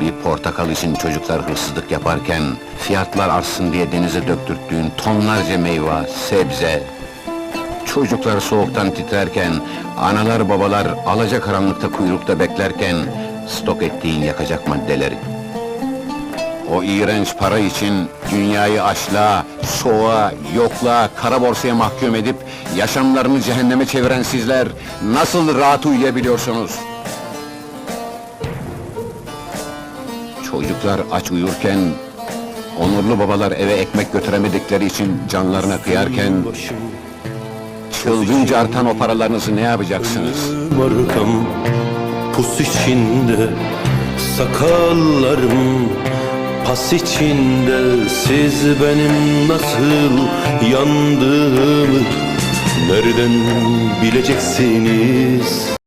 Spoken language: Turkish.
Bir portakal için çocuklar hırsızlık yaparken, fiyatlar artsın diye denize döktürttüğün tonlarca meyve, sebze... Çocuklar soğuktan titrerken, analar babalar alacakaranlıkta kuyrukta beklerken... ...stok ettiğin yakacak maddeleri. O iğrenç para için dünyayı açlığa, soğuğa, yokluğa, kara borsaya mahkum edip... ...yaşamlarını cehenneme çeviren sizler nasıl rahat uyuyabiliyorsunuz? Çocuklar aç uyurken, onurlu babalar eve ekmek götüremedikleri için canlarına kıyarken, çılgınca artan o paralarınızı ne yapacaksınız? Arkam pus içinde Sakallarım pas içinde Siz benim nasıl yandığımı Nereden bileceksiniz